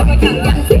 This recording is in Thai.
กรรมการ